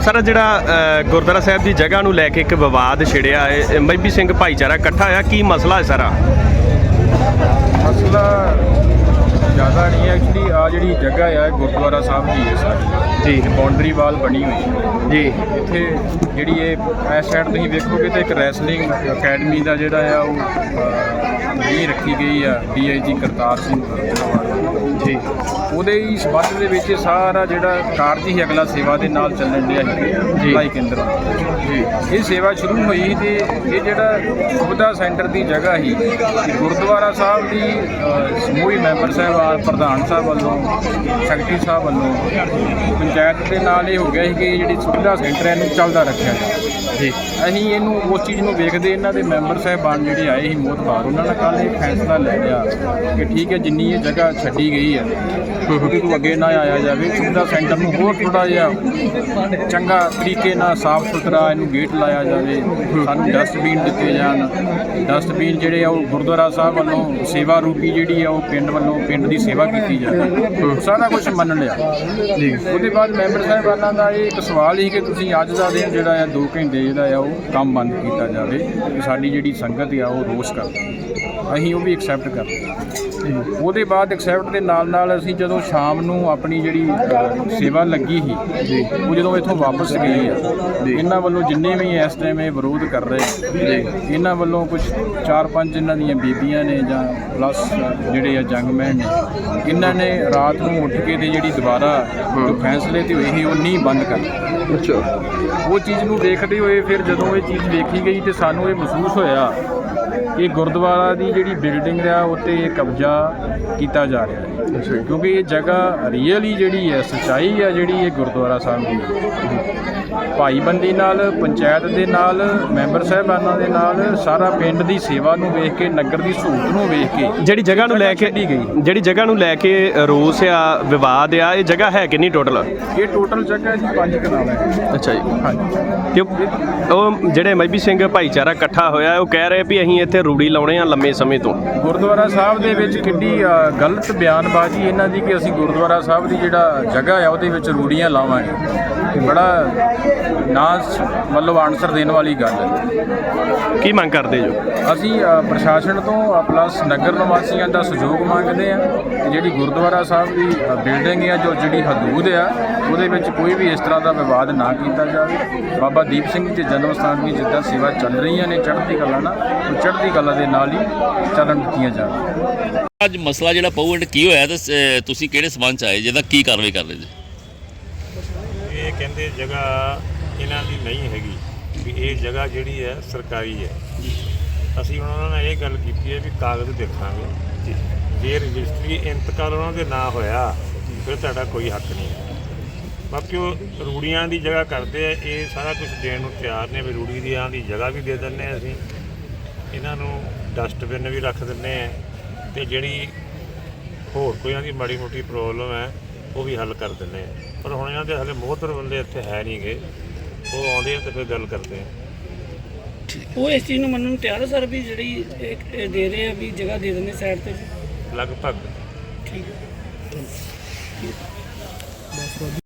Sir ਜਿਹੜਾ ਅ, ਗੁਰਦੁਆਰਾ ਸਾਹਿਬ ਦੀ ਜਗ੍ਹਾ ਨੂੰ ਲੈ ਕੇ ਇੱਕ ਵਿਵਾਦ ਛਿੜਿਆ ਹੈ ਮੱਬੀ ਸਿੰਘ ਭਾਈਚਾਰਾ ਇਕੱਠਾ ਹੋਇਆ ਕੀ ਮਸਲਾ ਹੈ ਸਾਰਾ? ਮਸਲਾ ਜ਼ਿਆਦਾ ਨਹੀਂ ਹੈ। ਐਕਚੁਅਲੀ ਆ ਜਿਹੜੀ ਜਗ੍ਹਾ ਆ ਇਹ ਗੁਰਦੁਆਰਾ ਸਾਹਿਬ ਦੀ ਹੈ ਸਾਡੀ ਜੀ। ਬਾਉਂਡਰੀ ਵਾਲ ਬਣੀ ਹੋਈ ਹੈ। ਜੀ। ਇੱਥੇ ਜਿਹੜੀ ਇਹ ਇਸ ਸਾਈਡ ਤੁਸੀਂ ਵੇਖੋਗੇ ਤੇ ਇੱਕ ਰੈਸਲਿੰਗ ਅਕੈਡਮੀ ਦਾ ਜਿਹੜਾ ਆ ਉਹ ਨਹੀਂ ਰੱਖੀ ਗਈ ਆ ਡੀਆਈਜੀ ਕਰਤਾਰ ਸਿੰਘ ਜੀ। ਉਹਦੇ ਹੀ ਸਬੰਧ ਦੇ ਵਿੱਚ ਸਾਰਾ ਜਿਹੜਾ ਕਾਰਜ ਹੀ ਅਗਲਾ ਸੇਵਾ ਦੇ ਨਾਲ ਚੱਲਣ ਡਿਆ ਸੀ ਭਲਾਈ ਕੇਂਦਰ। ਜੀ। ਇਹ ਸੇਵਾ ਸ਼ੁਰੂ ਹੋਈ ਤੇ ਇਹ ਜਿਹੜਾ ਸੁਵਿਧਾ ਸੈਂਟਰ ਦੀ ਜਗ੍ਹਾ ਇਹ ਗੁਰਦੁਆਰਾ ਸਾਹਿਬ ਦੀ ਸਮੂਹੀ ਮੈਂਬਰ ਸਾਹਿਬਾਨ ਪ੍ਰਧਾਨ ਸਾਹਿਬ ਵੱਲੋਂ ਸੈਕਟਰੀ ਸਾਹਿਬ ਵੱਲੋਂ ਪੰਚਾਇਤ ਦੇ ਨਾਲ ਇਹ ਹੋ ਗਿਆ ਸੀ ਕਿ ਜਿਹੜੀ ਸੁਵਿਧਾ ਸੈਂਟਰ ਹੈ ਇਹਨੂੰ ਚੱਲਦਾ ਰੱਖਿਆ ਜਾਵੇ ਜੀ। ਅਸੀਂ ਇਹਨੂੰ ਉਸ ਚੀਜ਼ ਨੂੰ ਵੇਖਦੇ ਇਹਨਾਂ ਦੇ ਮੈਂਬਰ ਸਾਹਿਬਾਨ ਜਿਹੜੇ ਆਏ ਸੀ ਮੋਤਬਾਰ ਉਹਨਾਂ ਨੇ ਕੱਲ ਇਹ ਫੈਸਲਾ ਲੈ ਲਿਆ ਕਿ ਠੀਕ ਹੈ ਜਿੰਨੀ ਇਹ ਜਗ੍ਹਾ ਛੱਡੀ ਗਈ ਹੈ ਉਹਦੇ ਤੋਂ ਅੱਗੇ ਨਾ ਆਇਆ ਜਾਵੇ ਸੁਵਿਧਾ ਸੈਂਟਰ ਨੂੰ ਹੋਰ ਥੋੜਾ ਜਿਹਾ ਚੰਗਾ ਤਰੀਕੇ ਨਾਲ ਸਾਫ਼ ਸੁਥਰਾ ਇਹਨੂੰ ਗੇਟ ਲਾਇਆ ਜਾਵੇ, ਸਾਨੂੰ ਡਸਟਬਿਨ ਦਿੱਤੇ ਜਾਣ। ਡਸਟਬਿਨ ਜਿਹੜੇ ਆ, ਉਹ ਗੁਰਦੁਆਰਾ ਸਾਹਿਬ ਵੱਲੋਂ ਸੇਵਾ ਰੂਪੀ ਜਿਹੜੀ ਆ, ਉਹ ਪਿੰਡ ਵੱਲੋਂ, ਪਿੰਡ ਦੀ ਸੇਵਾ ਕੀਤੀ ਜਾਵੇ। ਸਾਰਾ ਕੁਝ ਮੰਨ ਲਿਆ। ਉਹਦੇ ਬਾਅਦ ਮੈਂਬਰ ਸਾਹਿਬਾਨਾਂ ਦਾ ਇਹ ਇੱਕ ਸਵਾਲ ਹੀ ਕਿ ਤੁਸੀਂ ਅੱਜ ਦਾ ਦਿਨ ਜਿਹੜਾ ਆ 2 ਘੰਟੇ ਜਿਹੜਾ ਆ, ਉਹ ਕੰਮ ਬੰਦ ਕੀਤਾ ਜਾਵੇ, ਕਿ ਸਾਡੀ ਜਿਹੜੀ ਸੰਗਤ ਆ, ਉਹ ਰੋਸ ਕਰ ਅਸੀਂ ਉਹ ਵੀ ਐਕਸੈਪਟ ਕਰਦੇ ਉਹਦੇ ਬਾਅਦ ਐਕਸੈਪਟ ਦੇ ਨਾਲ ਨਾਲ ਅਸੀਂ ਜਦੋਂ ਸ਼ਾਮ ਨੂੰ ਆਪਣੀ ਜਿਹੜੀ ਅ, ਸੇਵਾ ਲੱਗੀ ਸੀ ਉਹ ਜਦੋਂ ਇੱਥੋਂ ਵਾਪਸ ਗਏ ਆ ਇਹਨਾਂ ਵੱਲੋਂ ਜਿੰਨੇ ਵੀ ਇਸ ਟਾਈਮ ਇਹ ਵਿਰੋਧ ਕਰ ਰਹੇ ਜੀ। ਇਹਨਾਂ ਵੱਲੋਂ ਕੁਝ ਚਾਰ ਪੰਜ ਇਹਨਾਂ ਦੀਆਂ ਬੀਬੀਆਂ ਨੇ ਜਾਂ ਪਲੱਸ ਜਿਹੜੇ ਆ ਜੰਗਮੈਨ ਨੇ ਇਹਨਾਂ ਨੇ ਰਾਤ ਨੂੰ ਉੱਠ ਕੇ ਤੇ ਜਿਹੜੀ ਦੁਬਾਰਾ ਜੋ ਫੈਸਲੇ ਤੇ ਹੋਏ ਸੀ ਉਹ ਨਹੀਂ ਬੰਦ ਕਰ ਅੱਛਾ। ਉਹ ਚੀਜ਼ ਨੂੰ ਦੇਖਦੇ ਹੋਏ ਫਿਰ ਜਦੋਂ ਇਹ ਚੀਜ਼ ਵੇਖੀ ਗਈ ਤੇ ਸਾਨੂੰ ਇਹ ਮਹਿਸੂਸ ਹੋਇਆ ਕਿ ਗੁਰਦੁਆਰਾ ਦੀ ਜਿਹੜੀ ਬਿਲਡਿੰਗ ਆ ਉੱਤੇ ਕਬਜ਼ਾ ਕੀਤਾ ਜਾ ਰਿਹਾ ਹੈ। ਕਿਉਂਕਿ ਇਹ ਜਗ੍ਹਾ ਰੀਅਲੀ ਜਿਹੜੀ ਹੈ ਸਚਾਈ ਹੈ ਜਿਹੜੀ ਇਹ ਗੁਰਦੁਆਰਾ ਸਾਹਿਬ ਦੀ ਭਾਈਬੰਦੀ ਨਾਲ ਪੰਚਾਇਤ ਦੇ ਨਾਲ ਮੈਂਬਰ ਸਾਹਿਬਾਨਾਂ ਦੇ ਨਾਲ ਸਾਰਾ ਪਿੰਡ ਦੀ ਸੇਵਾ ਨੂੰ ਵੇਖ ਕੇ ਨਗਰ ਦੀ ਸਹੂਲਤ ਨੂੰ ਵੇਖ ਕੇ ਜਿਹੜੀ ਜਗ੍ਹਾ ਨੂੰ ਲੈ ਕੇ। ਜਿਹੜੀ ਜਗ੍ਹਾ ਨੂੰ ਲੈ ਕੇ ਰੋਸ ਆ ਵਿਵਾਦ ਆ ਇਹ ਜਗ੍ਹਾ ਹੈ ਕਿੰਨੀ ਟੋਟਲ ਇਹ ਟੋਟਲ ਜਗ੍ਹਾ ਜੀ ਪੰਜ ਕਨਾਲ ਹੈ। ਅੱਛਾ ਜੀ। ਹਾਂਜੀ। ਉਹ ਜਿਹੜੇ ਮੱਬੀ ਸਿੰਘ ਭਾਈਚਾਰਾ ਇਕੱਠਾ ਹੋਇਆ ਉਹ ਕਹਿ ਰਹੇ ਵੀ ਅਸੀਂ ਇੱਥੇ ਰੂੜੀ ਲਾਉਣੇ ਆ ਲੰਮੇ ਸਮੇਂ ਤੋਂ। ਗੁਰਦੁਆਰਾ ਸਾਹਿਬ ਦੇ ਵਿੱਚ ਕਿੰਨੀ ਗਲਤ ਬਿਆਨਬਾਜ਼ੀ ਇਹਨਾਂ ਦੀ ਕਿ ਅਸੀਂ ਗੁਰਦੁਆਰਾ ਸਾਹਿਬ ਦੀ ਜਿਹੜਾ ਜਗ੍ਹਾ ਆ ਉਹਦੇ ਵਿੱਚ ਰੂੜੀਆਂ ਲਾਵਾਂਗੇ। ਬੜਾ ਨਾ ਮਤਲਬ ਆਨਸਰ ਦੇਣ ਵਾਲੀ ਗੱਲ ਹੈ। ਕੀ ਮੰਗ ਕਰਦੇ ਜੋ? ਅਸੀਂ ਪ੍ਰਸ਼ਾਸਨ ਤੋਂ ਪਲੱਸ ਨਗਰ ਨਿਵਾਸੀਆਂ ਦਾ ਸਹਿਯੋਗ ਮੰਗਦੇ ਆ ਕਿ ਜਿਹੜੀ ਗੁਰਦੁਆਰਾ ਸਾਹਿਬ ਦੀ ਬਿਲਡਿੰਗ ਆ ਜੋ ਜਿਹੜੀ ਹਦੂਦ ਆ ਉਹਦੇ ਵਿੱਚ ਕੋਈ ਵੀ ਇਸ ਤਰ੍ਹਾਂ ਦਾ ਵਿਵਾਦ ਨਾ ਕੀਤਾ ਜਾਵੇ। ਬਾਬਾ ਦੀਪ ਸਿੰਘ ਜੀ ਦੇ ਜਨਮ ਸਥਾਨ ਦੀ ਜਿੱਦਾਂ ਸੇਵਾ ਚੱਲ ਰਹੀਆਂ ਨੇ ਚੜ੍ਹਦੀ ਕਲਾ ਨਾਲ ਚੜ੍ਹਦੀ ਕਲਾ ਦੇ ਨਾਲ ਹੀ ਚੱਲਣ ਦਿੱਤੀਆਂ ਜਾਣ। ਅੱਜ ਮਸਲਾ ਜਿਹੜਾ ਪਊ ਕੀ ਹੋਇਆ ਤੇ ਤੁਸੀਂ ਕਿਹੜੇ ਸਬੰਧ ਚ ਆਏ? ਜਿਹਦਾ ਕੀ ਕਾਰਵਾਈ ਕਰ ਰਹੇ ਜੀ? ਇਹ ਕਹਿੰਦੇ ਜਗ੍ਹਾ ਇਹਨਾਂ ਦੀ ਨਹੀਂ ਹੈਗੀ ਵੀ ਇਹ ਜਗ੍ਹਾ ਜਿਹੜੀ ਹੈ ਸਰਕਾਰੀ ਹੈ। ਅਸੀਂ ਉਹਨਾਂ ਨਾਲ ਇਹ ਗੱਲ ਕੀਤੀ ਹੈ ਵੀ ਕਾਗਜ਼ ਦੇਖਾਂਗੇ। ਜੇ। ਰਜਿਸਟਰੀ ਇੰਤਕਾਲ ਉਹਨਾਂ ਦੇ ਨਾਂ ਹੋਇਆ ਫਿਰ ਤੁਹਾਡਾ ਕੋਈ ਹੱਕ ਨਹੀਂ ਹੈ। ਬਾਕੀ ਉਹ ਰੂੜੀਆਂ ਦੀ ਜਗ੍ਹਾ ਕਰਦੇ ਆ ਇਹ ਸਾਰਾ ਕੁਝ ਦੇਣ ਨੂੰ ਤਿਆਰ ਨੇ ਵੀ ਰੂੜੀ ਦੀਆਂ ਦੀ ਜਗ੍ਹਾ ਵੀ ਦੇ ਦਿੰਨੇ ਆ ਅਸੀਂ। ਇਹਨਾਂ ਨੂੰ ਡਸਟਬਿਨ ਵੀ ਰੱਖ ਦਿੰਨੇ ਆ ਤੇ ਜਿਹੜੀ ਹੋਰ ਕੋਈ ਇਹਨਾਂ ਦੀ ਮਾੜੀ ਮੋਟੀ ਪ੍ਰੋਬਲਮ ਹੈ ਉਹ ਵੀ ਹੱਲ ਕਰ ਦਿੰਦੇ ਆ। ਪਰ ਹੁਣ ਇਹਨਾਂ ਦੇ ਹਲੇ ਮੋਹਤਰ ਬੰਦੇ ਇੱਥੇ ਹੈ ਨਹੀਂਗੇ ਉਹ ਆਉਂਦੇ ਆ ਤੇ ਫਿਰ ਗੱਲ ਕਰਦੇ ਆ। ਉਹ ਇਸ ਚੀਜ਼ ਨੂੰ ਮੰਨਣ ਨੂੰ ਤਿਆਰ ਹੈ ਸਰ ਵੀ ਜਿਹੜੀ ਇਹ ਇਹ ਦੇ ਰਹੇ ਆ ਵੀ ਜਗ੍ਹਾ ਦੇ ਦਿੰਦੇ ਸਾਈਡ ਤੇ ਲਗਭਗ। ਠੀਕ ਹੈ।